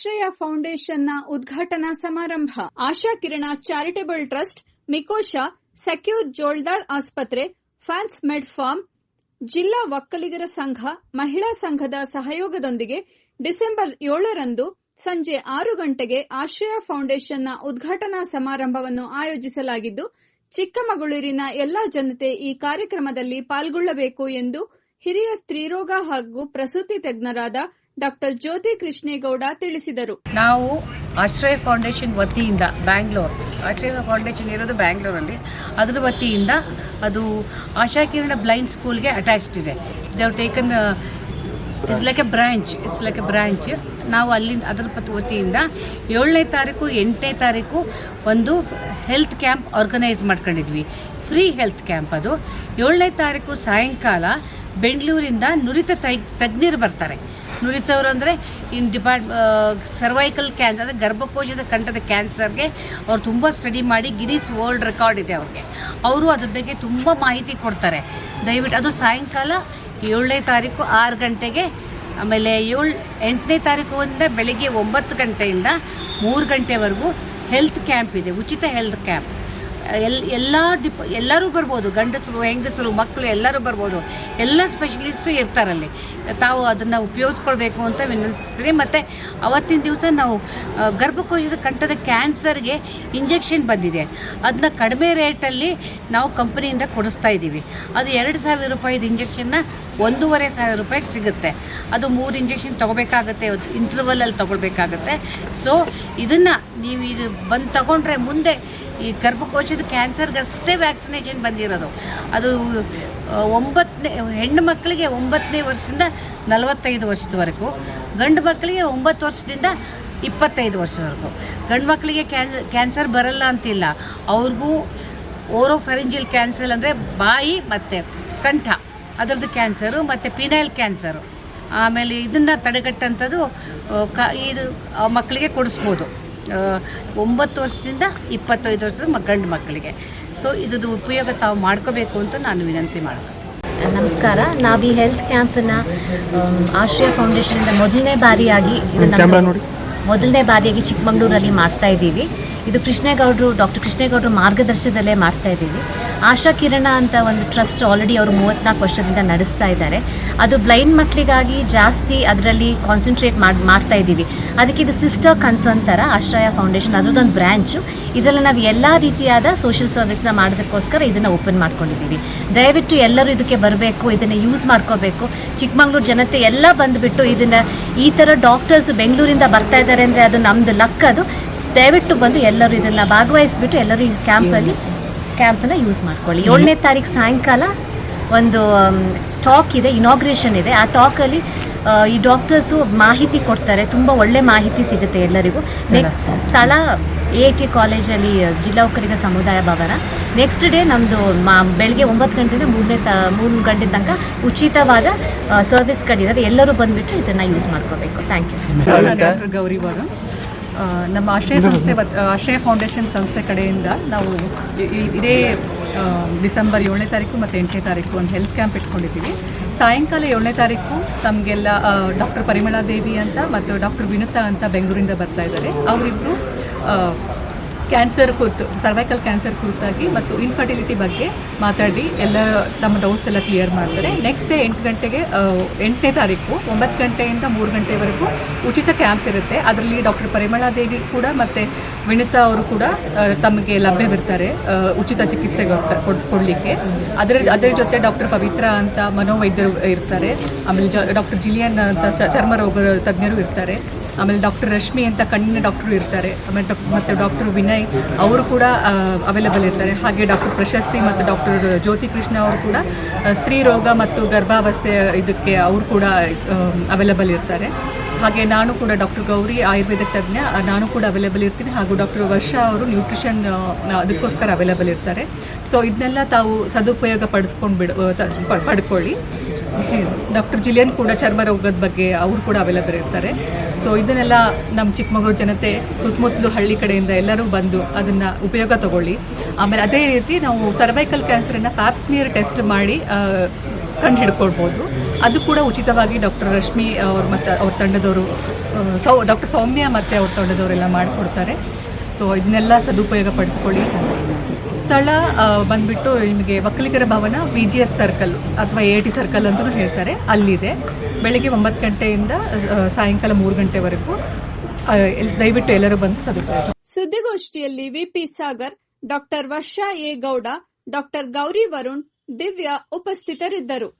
ಆಶ್ರಯ ಫೌಂಡೇಶನ್ನ ಉದ್ಘಾಟನಾ ಸಮಾರಂಭ. ಆಶಾ ಕಿರಣ ಚಾರಿಟೇಬಲ್ ಟ್ರಸ್ಟ್, ಮಿಕೋಶಾ, ಸೆಕ್ಯೂರ್ ಜೋಳ್ದಾಳ್ ಆಸ್ಪತ್ರೆ, ಫ್ಯಾನ್ಸ್ ಮೆಡ್ ಫಾರ್ಮ್, ಜಿಲ್ಲಾ ಒಕ್ಕಲಿಗರ ಸಂಘ, ಮಹಿಳಾ ಸಂಘದ ಸಹಯೋಗದೊಂದಿಗೆ ಡಿಸೆಂಬರ್ ಏಳರಂದು ಸಂಜೆ ಆರು ಗಂಟೆಗೆ ಆಶ್ರಯ ಫೌಂಡೇಶನ್ನ ಉದ್ಘಾಟನಾ ಸಮಾರಂಭವನ್ನು ಆಯೋಜಿಸಲಾಗಿದ್ದು, ಚಿಕ್ಕಮಗಳೂರಿನ ಎಲ್ಲಾ ಜನತೆ ಈ ಕಾರ್ಯಕ್ರಮದಲ್ಲಿ ಪಾಲ್ಗೊಳ್ಳಬೇಕು ಎಂದು ಹಿರಿಯ ಸ್ತ್ರೀರೋಗ ಹಾಗೂ ಪ್ರಸೂತಿ ತಜ್ಞರಾದ ಡಾಕ್ಟರ್ ಜ್ಯೋತಿ ಕೃಷ್ಣೇಗೌಡ ತಿಳಿಸಿದರು. ನಾವು ಆಶ್ರಯ ಫೌಂಡೇಶನ್ ವತಿಯಿಂದ ಬ್ಯಾಂಗ್ಳೂರ್, ಆಶ್ರಯ ಫೌಂಡೇಶನ್ ಇರೋದು ಬ್ಯಾಂಗ್ಳೂರಲ್ಲಿ. ಅದರ ವತಿಯಿಂದ ಅದು ಆಶಾಕಿರಣ ಬ್ಲೈಂಡ್ ಸ್ಕೂಲ್ಗೆ ಅಟ್ಯಾಚ್ಡ್ ಇದೆ. They've taken it's like a branch it's like a branch ನಾವು ಅಲ್ಲಿಂದ, ಅದರ ವತಿಯಿಂದ ಏಳನೇ ತಾರೀಕು, ಎಂಟನೇ ತಾರೀಕು ಒಂದು ಹೆಲ್ತ್ ಕ್ಯಾಂಪ್ ಆರ್ಗನೈಸ್ ಮಾಡ್ಕೊಂಡಿದ್ವಿ. ಫ್ರೀ ಹೆಲ್ತ್ ಕ್ಯಾಂಪ್ ಅದು. ಏಳನೇ ತಾರೀಕು ಸಾಯಂಕಾಲ ಬೆಂಗಳೂರಿಂದ ನುರಿತ ತೈ, ತಜ್ಞರು ಬರ್ತಾರೆ. ನುರಿತವರು ಅಂದರೆ ಇನ್ ಡಿಪಾರ್ಟ್ ಸರ್ವೈಕಲ್ ಕ್ಯಾನ್ಸರ್ ಅಂದರೆ ಗರ್ಭಕೋಶದ ಕಂಠದ ಕ್ಯಾನ್ಸರ್ಗೆ ಅವ್ರು ತುಂಬ ಸ್ಟಡಿ ಮಾಡಿ ಗಿರೀಸ್ ವರ್ಲ್ಡ್ ರೆಕಾರ್ಡ್ ಇದೆ ಅವ್ರಿಗೆ. ಅವರು ಅದ್ರ ಬಗ್ಗೆ ತುಂಬ ಮಾಹಿತಿ ಕೊಡ್ತಾರೆ. ದಯವಿಟ್ಟು ಅದು ಸಾಯಂಕಾಲ ಏಳನೇ ತಾರೀಕು ಆರು ಗಂಟೆಗೆ, ಆಮೇಲೆ ಏಳು, ಎಂಟನೇ ತಾರೀಕು ಬೆಳಿಗ್ಗೆ ಒಂಬತ್ತು ಗಂಟೆಯಿಂದ ಮೂರು ಗಂಟೆವರೆಗೂ ಹೆಲ್ತ್ ಕ್ಯಾಂಪ್ ಇದೆ, ಉಚಿತ ಹೆಲ್ತ್ ಕ್ಯಾಂಪ್. ಎಲ್ ಎಲ್ಲ ಡಿಪ್ ಎಲ್ಲರೂ ಬರ್ಬೋದು ಗಂಡಸರು ಹೆಂಗಸರು ಮಕ್ಕಳು ಎಲ್ಲರೂ ಬರ್ಬೋದು. ಎಲ್ಲ ಸ್ಪೆಷಲಿಸ್ಟು ಇರ್ತಾರಲ್ಲಿ. ತಾವು ಅದನ್ನು ಉಪಯೋಗಿಸ್ಕೊಳ್ಬೇಕು ಅಂತ ವಿನಂತಿಸ್ತೀನಿ ಮತ್ತು ಅವತ್ತಿನ ದಿವಸ ನಾವು ಗರ್ಭಕೋಶದ ಕಂಠದ ಕ್ಯಾನ್ಸರ್ಗೆ ಇಂಜೆಕ್ಷನ್ ಬಂದಿದೆ. ಅದನ್ನ ಕಡಿಮೆ ರೇಟಲ್ಲಿ ನಾವು ಕಂಪನಿಯಿಂದ ಕೊಡಿಸ್ತಾ ಇದ್ದೀವಿ. ಅದು ಎರಡು ಸಾವಿರ ರೂಪಾಯಿದು ಇಂಜೆಕ್ಷನ್ನ ಒಂದೂವರೆ ಸಾವಿರ ರೂಪಾಯಿಗೆ ಸಿಗುತ್ತೆ. ಅದು ಮೂರು ಇಂಜೆಕ್ಷನ್ ತೊಗೋಬೇಕಾಗತ್ತೆ ಇಂಟರ್ವಲಲ್ಲಿ ತೊಗೊಳ್ಬೇಕಾಗತ್ತೆ. ಸೊ ಇದನ್ನು ನೀವು ಇದು ಬಂದು ತಗೊಂಡ್ರೆ ಮುಂದೆ ಈ ಗರ್ಭಕೋಶದ ಕ್ಯಾನ್ಸರ್ಗಷ್ಟೇ ವ್ಯಾಕ್ಸಿನೇಷನ್ ಬಂದಿರೋದು. ಅದು ಒಂಬತ್ತನೇ ಹೆಣ್ಣು ಮಕ್ಕಳಿಗೆ ಒಂಬತ್ತನೇ ವರ್ಷದಿಂದ ನಲವತ್ತೈದು ವರ್ಷದವರೆಗೂ, ಗಂಡು ಮಕ್ಕಳಿಗೆ ಒಂಬತ್ತು ವರ್ಷದಿಂದ ಇಪ್ಪತ್ತೈದು ವರ್ಷದವರೆಗೂ. ಗಂಡು ಮಕ್ಕಳಿಗೆ ಕ್ಯಾನ್ಸರ್ ಕ್ಯಾನ್ಸರ್ ಬರಲ್ಲ ಅಂತಿಲ್ಲ. ಅವ್ರಿಗೂ ಓರೋಫೆರಿಂಜಿಲ್ ಕ್ಯಾನ್ಸರ್ ಅಂದರೆ ಬಾಯಿ ಮತ್ತು ಕಂಠ, ಅದರದ್ದು ಕ್ಯಾನ್ಸರು ಮತ್ತು ಪಿನೈಲ್ ಕ್ಯಾನ್ಸರು. ಆಮೇಲೆ ಇದನ್ನು ತಡೆಗಟ್ಟಂಥದ್ದು ಕ, ಇದು ಮಕ್ಕಳಿಗೆ ಕೊಡಿಸ್ಬೋದು. ಒಂಬತ್ತು ವರ್ಷದಿಂದ ಇಪ್ಪತ್ತೈದು ವರ್ಷದ ಮ ಗಂಡು ಮಕ್ಕಳಿಗೆ. ಸೊ ಇದ್ರದ್ದು ಉಪಯೋಗ ತಾವು ಮಾಡ್ಕೋಬೇಕು ಅಂತ ನಾನು ವಿನಂತಿ ಮಾಡ್ತೀನಿ. ನಮಸ್ಕಾರ. ನಾವು ಈ ಹೆಲ್ತ್ ಕ್ಯಾಂಪನ್ನ ಆಶ್ರಯ ಫೌಂಡೇಶನ್ ಮೊದಲನೇ ಬಾರಿಯಾಗಿ ಮೊದಲನೇ ಬಾರಿಯಾಗಿ ಚಿಕ್ಕಮಗಳೂರಲ್ಲಿ ಮಾಡ್ತಾ ಇದ್ದೀವಿ. ಇದು ಕೃಷ್ಣೇಗೌಡರು, ಡಾಕ್ಟರ್ ಕೃಷ್ಣೇಗೌಡರು ಮಾರ್ಗದರ್ಶನದಲ್ಲೇ ಮಾಡ್ತಾ ಇದ್ದೀವಿ. ಆಶಾ ಕಿರಣ ಅಂತ ಒಂದು ಟ್ರಸ್ಟ್ ಆಲ್ರೆಡಿ ಅವರು ಮೂವತ್ತ್ನಾಲ್ಕು ವರ್ಷದಿಂದ ನಡೆಸ್ತಾ ಇದ್ದಾರೆ. ಅದು ಬ್ಲೈಂಡ್ ಮಕ್ಕಳಿಗಾಗಿ ಜಾಸ್ತಿ ಅದರಲ್ಲಿ ಕಾನ್ಸಂಟ್ರೇಟ್ ಮಾಡಿ, ಮಾಡ್ತಾ ಇದ್ದೀವಿ. ಅದಕ್ಕೆ ಇದು ಸಿಸ್ಟರ್ ಕನ್ಸರ್ನ್ ಥರ ಆಶ್ರಯ ಫೌಂಡೇಶನ್ ಅದರದ್ದೊಂದು ಬ್ರ್ಯಾಂಚು ಇದರಲ್ಲಿ ನಾವು ಎಲ್ಲ ರೀತಿಯಾದ ಸೋಷಿಯಲ್ ಸರ್ವಿಸ್ನ ಮಾಡೋದಕ್ಕೋಸ್ಕರ ಇದನ್ನು ಓಪನ್ ಮಾಡ್ಕೊಂಡಿದ್ದೀವಿ. ದಯವಿಟ್ಟು ಎಲ್ಲರೂ ಇದಕ್ಕೆ ಬರಬೇಕು, ಇದನ್ನು ಯೂಸ್ ಮಾಡ್ಕೋಬೇಕು. ಚಿಕ್ಕಮಗಳೂರು ಜನತೆ ಎಲ್ಲ ಬಂದುಬಿಟ್ಟು ಇದನ್ನು ಈ ಥರ ಡಾಕ್ಟರ್ಸ್ ಬೆಂಗಳೂರಿಂದ ಬರ್ತಾ ಇದ್ದಾರೆ ಅಂದರೆ ಅದು ನಮ್ಮದು ಲಕ್ ಅದು. ದಯವಿಟ್ಟು ಬಂದು ಎಲ್ಲರೂ ಇದನ್ನು ಭಾಗವಹಿಸ್ಬಿಟ್ಟು ಎಲ್ಲರೂ ಈ ಕ್ಯಾಂಪಲ್ಲಿ ಕ್ಯಾಂಪನ್ನು ಯೂಸ್ ಮಾಡ್ಕೊಳ್ಳಿ. ಏಳನೇ ತಾರೀಕು ಸಾಯಂಕಾಲ ಒಂದು ಟಾಕ್ ಇದೆ ಇನಾಗ್ರೇಷನ್ ಇದೆ. ಆ ಟಾಕಲ್ಲಿ ಈ ಡಾಕ್ಟರ್ಸು ಮಾಹಿತಿ ಕೊಡ್ತಾರೆ. ತುಂಬ ಒಳ್ಳೆ ಮಾಹಿತಿ ಸಿಗುತ್ತೆ ಎಲ್ಲರಿಗೂ. ನೆಕ್ಸ್ಟ್ ಸ್ಥಳ. ಎ ಟಿ ಕಾಲೇಜಲ್ಲಿ ಜಿಲ್ಲಾ ಒಕ್ಕಲಿಗ ಸಮುದಾಯ ಭವನ. ನೆಕ್ಸ್ಟ್ ಡೇ ನಮ್ಮದು ಮಾ ಬೆಳಗ್ಗೆ ಒಂಬತ್ತು ಗಂಟೆಯಿಂದ ಮೂರನೇ ತ ಮೂರು ಗಂಟೆ ತನಕ ಉಚಿತವಾದ ಸರ್ವಿಸ್ ಸರ್ವಿಸ್ಗಳಿದ್ದಾವೆ ಎಲ್ಲರೂ ಬಂದುಬಿಟ್ಟು ಇದನ್ನು ಯೂಸ್ ಮಾಡ್ಕೋಬೇಕು. ಥ್ಯಾಂಕ್ ಯು ಡಾಕ್ಟರ್ ಗೌರಿ ಭಾಗ ನಮ್ಮ ಆಶ್ರಯ ಸಂಸ್ಥೆ ಆಶ್ರಯ ಫೌಂಡೇಶನ್ ಸಂಸ್ಥೆ ಕಡೆಯಿಂದ ನಾವು ಇದೇ ಡಿಸೆಂಬರ್ ಏಳನೇ ತಾರೀಕು ಮತ್ತು ಎಂಟನೇ ತಾರೀಕು ಒಂದು ಹೆಲ್ತ್ ಕ್ಯಾಂಪ್ ಇಟ್ಕೊಂಡಿದ್ದೀವಿ. ಸಾಯಂಕಾಲ ಏಳನೇ ತಾರೀಕು ತಮಗೆಲ್ಲ ಡಾಕ್ಟರ್ ಪರಿಮಳಾ ದೇವಿ ಅಂತ ಮತ್ತು ಡಾಕ್ಟರ್ ವಿನುತಾ ಅಂತ ಬೆಂಗಳೂರಿಂದ ಬರ್ತಾ ಇದ್ದಾರೆ. ಅವರಿಬ್ಬರು ಕ್ಯಾನ್ಸರ್ ಕುರಿತು ಸರ್ವೈಕಲ್ ಕ್ಯಾನ್ಸರ್ ಕುರಿತಾಗಿ ಮತ್ತು ಇನ್ಫರ್ಟಿಲಿಟಿ ಬಗ್ಗೆ ಮಾತಾಡಿ, ಎಲ್ಲ ತಮ್ಮ ಡೌಟ್ಸ್ ಎಲ್ಲ ಕ್ಲಿಯರ್ ಮಾಡ್ತಾರೆ. ನೆಕ್ಸ್ಟ್ ಡೇ ಎಂಟು ಗಂಟೆಗೆ ಎಂಟನೇ ತಾರೀಕು, ಒಂಬತ್ತು ಗಂಟೆಯಿಂದ ಮೂರು ಗಂಟೆವರೆಗೂ ಉಚಿತ ಕ್ಯಾಂಪ್ ಇರುತ್ತೆ. ಅದರಲ್ಲಿ ಡಾಕ್ಟರ್ ಪರಿಮಳಾ ದೇವಿ ಕೂಡ ಮತ್ತು ವಿನಿತಾ ಅವರು ಕೂಡ ತಮಗೆ ಲಭ್ಯವಿರ್ತಾರೆ ಉಚಿತ ಚಿಕಿತ್ಸೆಗೋಸ್ಕರ ಕೊಡ್, ಕೊಡಲಿಕ್ಕೆ. ಅದರ ಅದರ ಜೊತೆ ಡಾಕ್ಟರ್ ಪವಿತ್ರ ಅಂತ ಮನೋವೈದ್ಯರು ಇರ್ತಾರೆ. ಆಮೇಲೆ ಡಾಕ್ಟರ್ ಜಿಲಿಯನ್ ಅಂತ ಚರ್ಮ ರೋಗ ತಜ್ಞರು ಇರ್ತಾರೆ. ಆಮೇಲೆ ಡಾಕ್ಟರ್ ರಶ್ಮಿ ಅಂತ ಕಣ್ಣಿನ ಡಾಕ್ಟ್ರು ಇರ್ತಾರೆ. ಆಮೇಲೆ ಡಾಕ್, ಮತ್ತು ಡಾಕ್ಟರ್ ವಿನಯ್ ಅವರು ಕೂಡ ಅವೈಲೇಬಲ್ ಇರ್ತಾರೆ. ಹಾಗೆ ಡಾಕ್ಟರ್ ಪ್ರಶಸ್ತಿ ಮತ್ತು ಡಾಕ್ಟರ್ ಜ್ಯೋತಿ ಕೃಷ್ಣ ಅವರು ಕೂಡ ಸ್ತ್ರೀ ರೋಗ ಮತ್ತು ಗರ್ಭಾವಸ್ಥೆ ಇದಕ್ಕೆ ಅವರು ಕೂಡ ಅವೈಲೇಬಲ್ ಇರ್ತಾರೆ. ಹಾಗೆ ನಾನು ಕೂಡ ಡಾಕ್ಟರ್ ಗೌರಿ ಆಯುರ್ವೇದ ತಜ್ಞ ನಾನು ಕೂಡ ಅವೈಲೇಬಲ್ ಇರ್ತೀನಿ. ಹಾಗೂ ಡಾಕ್ಟರ್ ವರ್ಷ ಅವರು ನ್ಯೂಟ್ರಿಷನ್ ಅದಕ್ಕೋಸ್ಕರ ಅವೈಲೇಬಲ್ ಇರ್ತಾರೆ. ಸೊ ಇದನ್ನೆಲ್ಲ ತಾವು ಸದುಪಯೋಗ ಪಡಿಸ್ಕೊಂಡು ಬಿಡ ಪಡ್ಕೊಳ್ಳಿ. ಡಾಕ್ಟರ್ ಜಿಲಿಯನ್ ಕೂಡ ಚರ್ಮ ರೋಗದ ಬಗ್ಗೆ ಅವರು ಕೂಡ ಅವೈಲೇಬಲ್ ಇರ್ತಾರೆ. ಸೊ ಇದನ್ನೆಲ್ಲ ನಮ್ಮ ಚಿಕ್ಕಮಗಳೂರು ಜನತೆ ಸುತ್ತಮುತ್ತಲು ಹಳ್ಳಿ ಕಡೆಯಿಂದ ಎಲ್ಲರೂ ಬಂದು ಅದನ್ನು ಉಪಯೋಗ ತಗೊಳ್ಳಿ. ಆಮೇಲೆ ಅದೇ ರೀತಿ ನಾವು ಸರ್ವೈಕಲ್ ಕ್ಯಾನ್ಸರನ್ನು ಪ್ಯಾಪ್ಸ್ಮಿಯರ್ ಟೆಸ್ಟ್ ಮಾಡಿ ಕಂಡು ಹಿಡ್ಕೊಳ್ಬೋದು ಅದು ಕೂಡ ಉಚಿತವಾಗಿ ಡಾಕ್ಟರ್ ರಶ್ಮಿ ಅವ್ರ ಮತ್ತು ಅವ್ರ ತಂಡದವರು ಸೌ, ಡಾಕ್ಟರ್ ಸೌಮ್ಯ ಮತ್ತು ಅವ್ರ ತಂಡದವರೆಲ್ಲ ಮಾಡಿಕೊಡ್ತಾರೆ. ಸೊ ಇದನ್ನೆಲ್ಲ ಸದುಪಯೋಗ ಪಡಿಸ್ಕೊಳ್ಳಿ. ಸ್ಥಳ ಬಂದ್ಬಿಟ್ಟು ನಿಮಗೆ ಒಕ್ಕಲಿಗರ ಭವನ ವಿ ಜಿ ಎಸ್ ಸರ್ಕಲ್ ಅಥವಾ ಎ ಟಿ ಸರ್ಕಲ್ ಅಂತಲೂ ಹೇಳ್ತಾರೆ. ಅಲ್ಲಿದೆ. ಬೆಳಗ್ಗೆ ಒಂಬತ್ತು ಗಂಟೆಯಿಂದ ಸಾಯಂಕಾಲ ಮೂರು ಗಂಟೆವರೆಗೂ ದಯವಿಟ್ಟು ಎಲ್ಲರೂ ಬಂದು ಸದುಪಯೋಗ ಸುದ್ದಿಗೋಷ್ಠಿಯಲ್ಲಿ VP Sagar, doctor Varsha A Gowda, doctor Gauri Varun, Divya ಉಪಸ್ಥಿತರಿದ್ದರು.